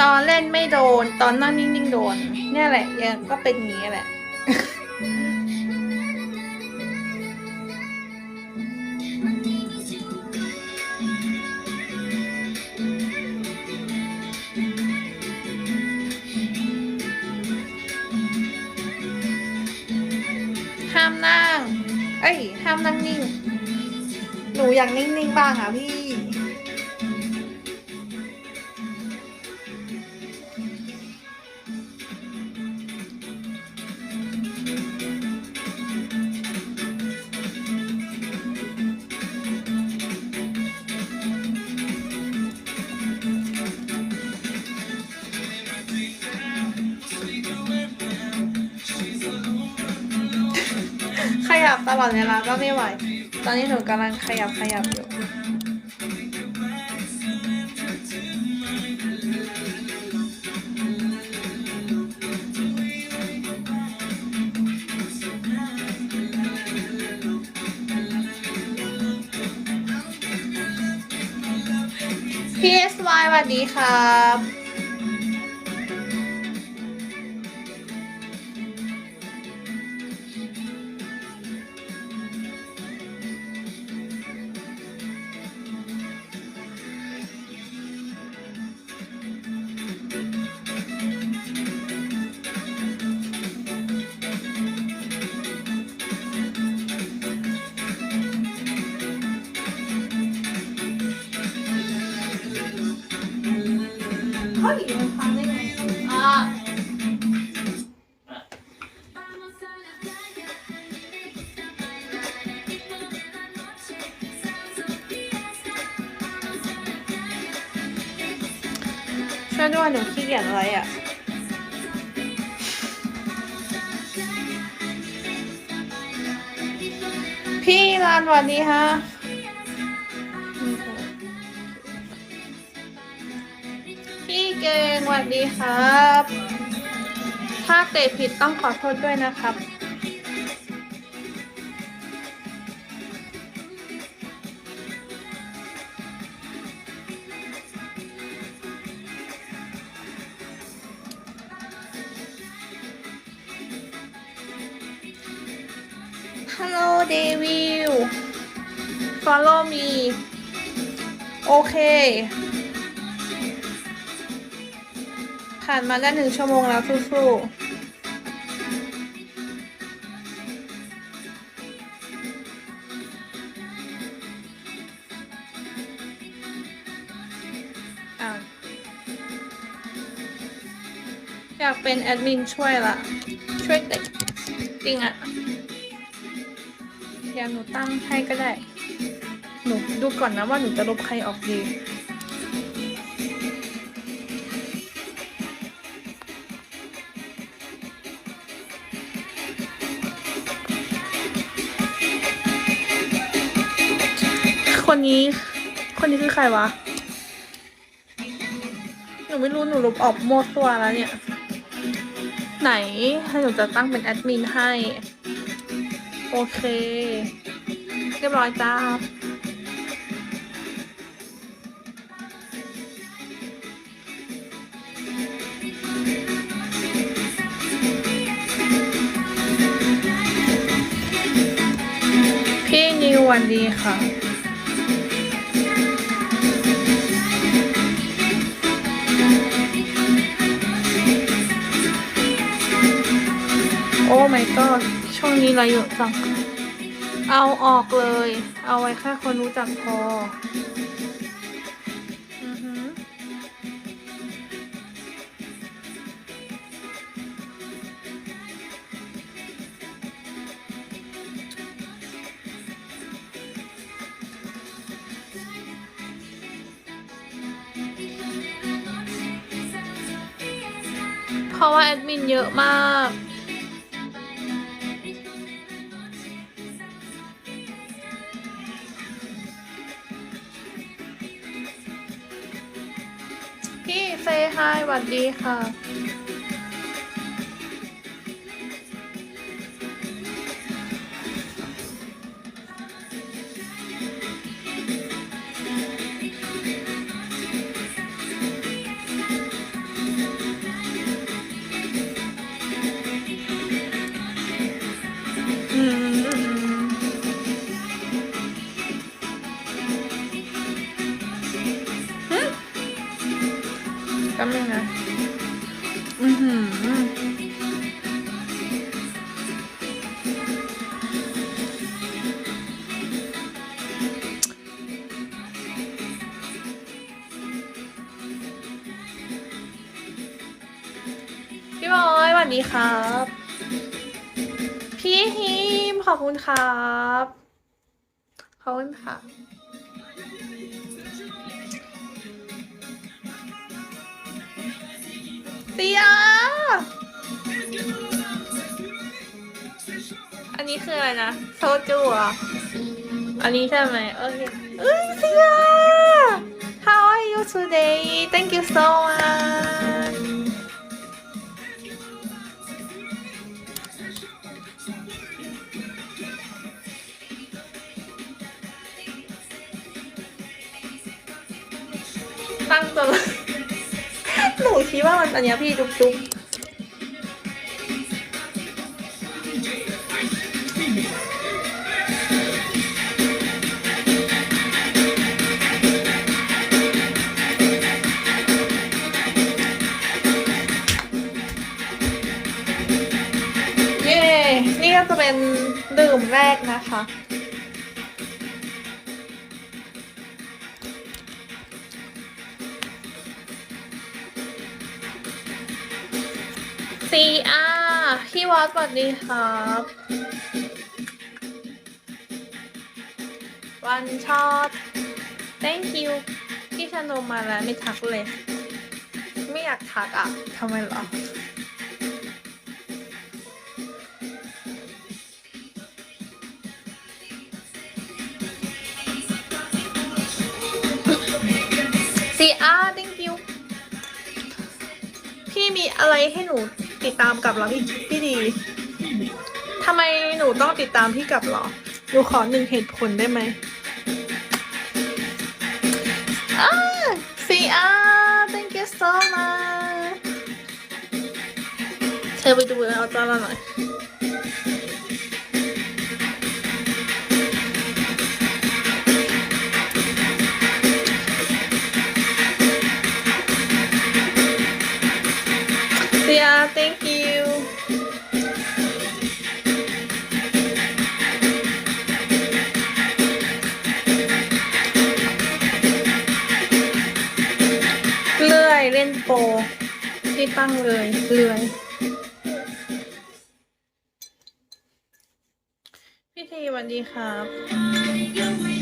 ตอนเล่นไม่โดน ตอนนั่งนิ่งๆโดน เนี่ยแหละยังก็เป็นอย่างนี้แหละ ห้ามนั่ง เอ้ย ห้ามนั่งนิ่ง หนูอยากนิ่งๆบ้างอะพี่ ยับตลอดเวลาก็ไม่ไหว ตอนนี้หนูกำลังขยับขยับอยู่ PSY สวัสดีครับ ฉันพังได้ไงอ่าช่วยด้วยหนูขี้เกียจอะไรอะ พี่รานสวัสดีฮะ พี่เก่งสวัสดีครับ ถ้าเตะผิดต้องขอโทษด้วยนะครับ ฮัลโหลเดวิล follow me โอเค ผ่านมาได้หนึ่งชั่วโมงแล้วสู้ๆอยากเป็นแอดมินช่วยละ ช่วยเด็กจริงอะเดี๋ยวหนูตั้งให้ก็ได้ หนูดูก่อนนะว่าหนูจะลบใครออกดี นี้ คนนี้คือใครวะ หนูไม่รู้หนูลบออกโมวตัวแล้วเนี่ย ไหนให้หนูจะตั้งเป็นแอดมินให้ โอเค เรียบร้อยจ้าพี่นิววันดีค่ะ my god ช่วงนี้อะไรอยู่จัง เอาออกเลย เอาไว้แค่คนรู้จักพออเพราะว่าแอดมินเยอะมากายสวัสดีค่ะ สดีครับ พี่ฮิมขอบคุณครับ ขอบคุณค่ะ เตีย อันนี้คืออะไรนะโซจูเหรอะอันนี้ใช่ไหมโอเคเอ้ยเตีย How are you today Thank you so much ตั้งตัวหนูคิดว่ามันอันเนี้ยพี่จุ๊บจุ๊บเย้ นี่ก็จะเป็นดื่มแรกนะคะ ซีอาพี่วอสสวัสดีครับ วันช็อต thank you พี่ชโนมมาแล้วไม่ทักเลย ไม่อยากทักอะทำไมเหรอซีอา thank you พี่มีอะไรให้หนู ติดตามกับเรอพี่พี่ดีทำไมหนูต้องติดตามพี่กับหรอ หนูขอหนึ่งเหตุผลได้ไหมอ่าซีอา thank you so much เธอไปดูเอาจอเราหน่อย เล่นโปรที่ตั้งเลยเลยพี่ทีสวัสดีครับ